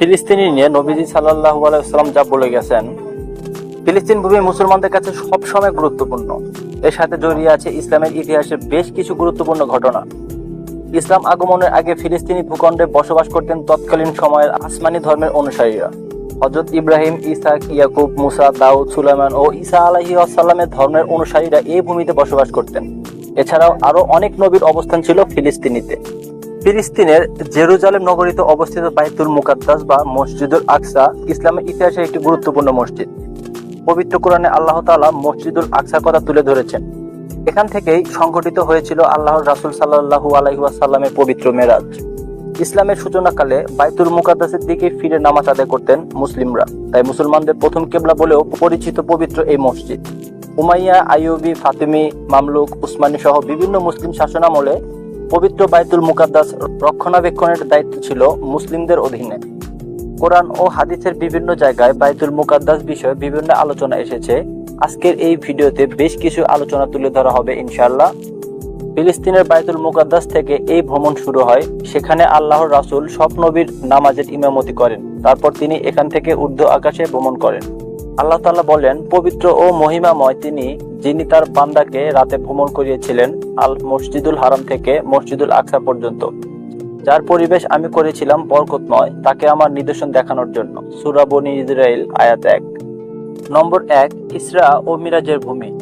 ফিলিস্তিনি নিয়ে নবীজি সাল্লাহ আলাইসাল্লাম যা বলে গেছেন, ফিলিস্তিন ভূমি মুসলমানদের কাছে সবসময় গুরুত্বপূর্ণ। এর সাথে জড়িয়ে আছে ইসলামের ইতিহাসে বেশ কিছু গুরুত্বপূর্ণ ঘটনা। ইসলাম আগমনের আগে ফিলিস্তিনি ভূখণ্ডে বসবাস করতেন তৎকালীন সময়ের আসমানি ধর্মের অনুসারীরা। হজরত ইব্রাহিম ইসাক ইয়াকুব, মুসা, দাউদ, সুলাইমান ও ঈসা আলাহি আসাল্লামের ধর্মের অনুসারীরা এই ভূমিতে বসবাস করতেন। এছাড়াও আরও অনেক নবীর অবস্থান ছিল ফিলিস্তিনিতে। ফিলিস্তিনের জেরুজালেম নগরীতে অবস্থিত বাইতুল মুকাদ্দাস বা মসজিদুল আকসা ইসলামের ইতিহাসে একটি গুরুত্বপূর্ণ মসজিদ। পবিত্র কোরআনে আল্লাহ তাআলা মসজিদুল আকসার কথা তুলে ধরেছেন। এখান থেকেই সংঘটিত হয়েছিল আল্লাহর রাসূল সাল্লাল্লাহু আলাইহি পবিত্র মেরাজ। ইসলামের সূচনাকালে বাইতুল মুকাদ্দাসের দিকে ফিরে নামাজ আদায় করতেন মুসলিমরা। তাই মুসলমানদের প্রথম কেবলা বলেও পরিচিত পবিত্র এই মসজিদ। উমাইয়া, আইয়ুবি, ফাতিমি, মামলুক, উসমানী সহ বিভিন্ন মুসলিম শাসনামলে পবিত্র বাইতুল মুকাদ্দাস রক্ষণাবেক্ষণের দায়িত্ব ছিল মুসলিমদের অধীনে। কোরআন ও হাদিসের বিভিন্ন জায়গায় বাইতুল মুকাদ্দাস বিষয়ে বিভিন্ন আলোচনা এসেছে। আজকের এই ভিডিওতে বেশ কিছু আলোচনা তুলে ধরা হবে ইনশাআল্লাহ। ফিলিস্তিনের বাইতুল মুকাদ্দাস থেকে এই ভ্রমণ শুরু হয়। সেখানে আল্লাহর রাসূল সব নবীর নামাজের ইমামতি করেন। তারপর তিনি এখান থেকে ঊর্ধ্ব আকাশে ভ্রমণ করেন। আল্লাহ তাআলা বলেন, পবিত্র ও মহিমাময় তিনি, যিনি তার বান্দাকে রাতে ভ্রমণ করিয়েছিলেন আল মসজিদুল হারাম থেকে মসজিদুল আকসা পর্যন্ত। যার পরিবেশ আমি করেছিলাম বরকতময়, তাকে আমার নিদর্শন দেখানোর জন্য। সূরা বনি ইসরাইল আয়াত এক। নম্বর এক, ইসরা ও মিরাজের ভূমি।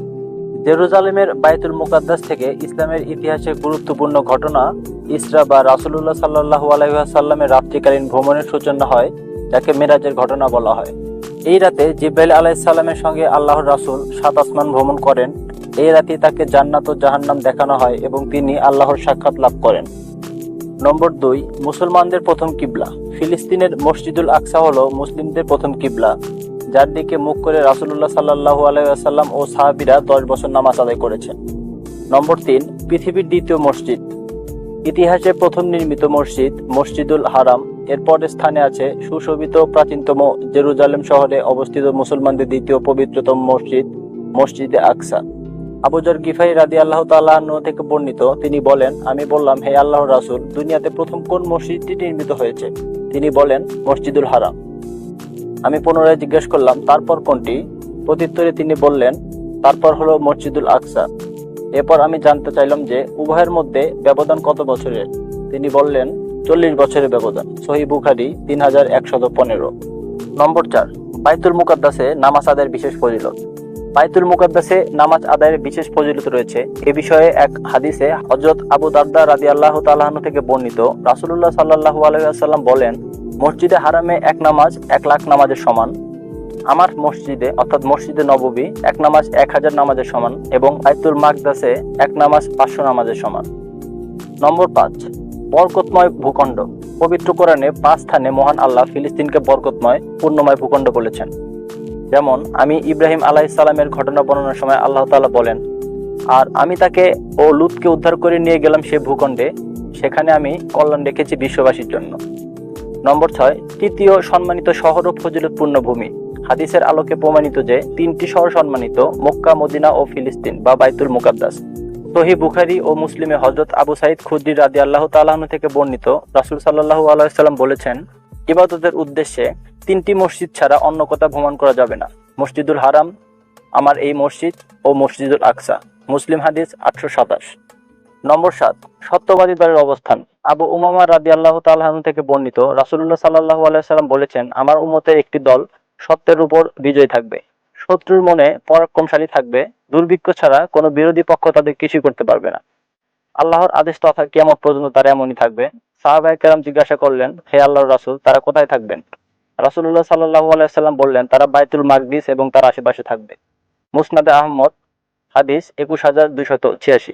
জেরুজালেমের বাইতুল মুকাদ্দাস থেকে ইসলামের ইতিহাসে গুরুত্বপূর্ণ ঘটনা, ইসরা বা রাসূলুল্লাহ সাল্লাল্লাহু আলাইহি ওয়াসাল্লামের রাত্রিকালীন ভ্রমণের সূচনা হয়, যাকে মেরাজের ঘটনা বলা হয়। এই রাতে জিব্রাইল আলাইহিসসালামের সঙ্গে আল্লাহর রাসূল সাত আসমান ভ্রমণ করেন। এই রাতে তাকে জান্নাত ও জাহান্নাম দেখানো হয় এবং তিনি আল্লাহর সাক্ষাৎ লাভ করেন। নম্বর দুই, মুসলমানদের প্রথম কিবলা। ফিলিস্তিনের মসজিদুল আকসা হলো মুসলিমদের প্রথম কিবলা, যার দিকে মুখ করে রাসুল্লাহ সাল্লাল্লাহু আলাইহি ওয়াসাল্লাম ও সাহাবীরা দশ বছর নামাজ আদায় করেছেন। নম্বর তিন, পৃথিবীর দ্বিতীয় মসজিদ। ইতিহাসে প্রথম নির্মিত মসজিদ, মসজিদুল হারাম। এরপর স্থানে আছে সুশোভিত প্রাচীনতম জেরুজালেম শহরে অবস্থিত মুসলমানদের দ্বিতীয় পবিত্রতম মসজিদ, মসজিদে আকসা। আবুজর গিফাই রাদি আল্লাহ তাল্লাহ থেকে বর্ণিত, তিনি বলেন, আমি বললাম, হে আল্লাহ রাসুল, দুনিয়াতে প্রথম কোন মসজিদটি নির্মিত হয়েছে? তিনি বলেন, মসজিদুল হারাম। আমি পুনরায় জিজ্ঞেস করলাম, তারপর কোনটি? প্রত্যুত্তরে তিনি বললেন, তারপর হলো মসজিদুল আকসা। এরপর আমি জানতে চাইলাম যে উভয়ের মধ্যে ব্যবধান কত বছরের? তিনি বললেন, চল্লিশ বছরের ব্যবধান। সহি বুখারি তিন হাজার একশত পনেরো। নম্বর চার, বাইতুল মুকাদ্দাসে নামাজ আদায়ের বিশেষ ফজিলত। বাইতুল মুকাদ্দাসে নামাজ আদায়ের বিশেষ ফজিলত রয়েছে। এ বিষয়ে এক হাদিসে হজরত আবু দারদা রাদি আল্লাহ তালাহন থেকে বর্ণিত রাসুল্লাহ সাল্লাহু আলাইসাল্লাম বলেন, মসজিদে হারামে এক নামাজ এক লাখ নামাজের সমান। আমার মসজিদে, অর্থাৎ মসজিদে নববী, এক নামাজ এক হাজার নামাজের সমান এবং বাইতুল মাকদাসে এক নামাজ পাঁচশো নামাজের সমান। নম্বর পাঁচ, বরকতময় ভূখণ্ড। পবিত্র কোরআনে পাঁচ স্থানে মহান আল্লাহ ফিলিস্তিনকে বরকতময়, পূর্ণময় ভূখণ্ড বলেছেন। যেমন, আমি ইব্রাহিম আলাইসালামের ঘটনা বর্ণনার সময় আল্লাহ তাআলা বলেন, আর আমি তাকে ও লুতকে উদ্ধার করে নিয়ে গেলাম সে ভূখণ্ডে, সেখানে আমি কল্যাণ রেখেছি বিশ্ববাসীর জন্য। নম্বর ছয়, তৃতীয় সম্মানিত শহর ও ফজিলতপূর্ণ ভূমি। হাদিসের আলোকে প্রমাণিত যে তিনটি শহর সম্মানিত, মক্কা, মদিনা ও ফিলিস্তিন বা বাইতুল মুকাদ্দাস। সহি বুখারি ও মুসলিমে হজরত আবু সাইদ খুদ্দি রাদি আল্লাহ তালাহন থেকে বর্ণিত রাসুল সাল্লাহু আলাইসাল্লাম বলেছেন, ইবাদতের উদ্দেশ্যে তিনটি মসজিদ ছাড়া অন্য কোথাও ভ্রমণ করা যাবে না। মসজিদুল হারাম, আমার এই মসজিদ ও মসজিদুল আকসা। মুসলিম হাদিস আটশো সাতাশ। নম্বর সাত, সত্যবাদী দলের অবস্থান। আবু উমামা রাদি আল্লাহ তালহান থেকে বর্ণিত রাসুল্লাহ সাল্লাহু আলাইসাল্লাম বলেছেন, আমার উমতের একটি দল সত্যের উপর বিজয় থাকবে। শত্রুর মনে পরাক্রমশালী থাকবে। দুর্ভিক্ষ ছাড়া কোনো বিরোধী পক্ষ তাদের কিছুই করতে পারবে না। আল্লাহর আদেশ তথা কিয়ামত পর্যন্ত তারা এমনই থাকবে। সাহাবাই কেরাম জিজ্ঞাসা করলেন, হে আল্লাহর রাসুল, তারা কোথায় থাকবেন? রাসুল্লাহ সাল্লাহু আলাইসাল্লাম বললেন, তারা বাইতুল মাকদিস এবং তার আশেপাশে থাকবে। মুসনাদে আহমদ, হাদিস একুশ হাজার দুইশত ছিয়াশি।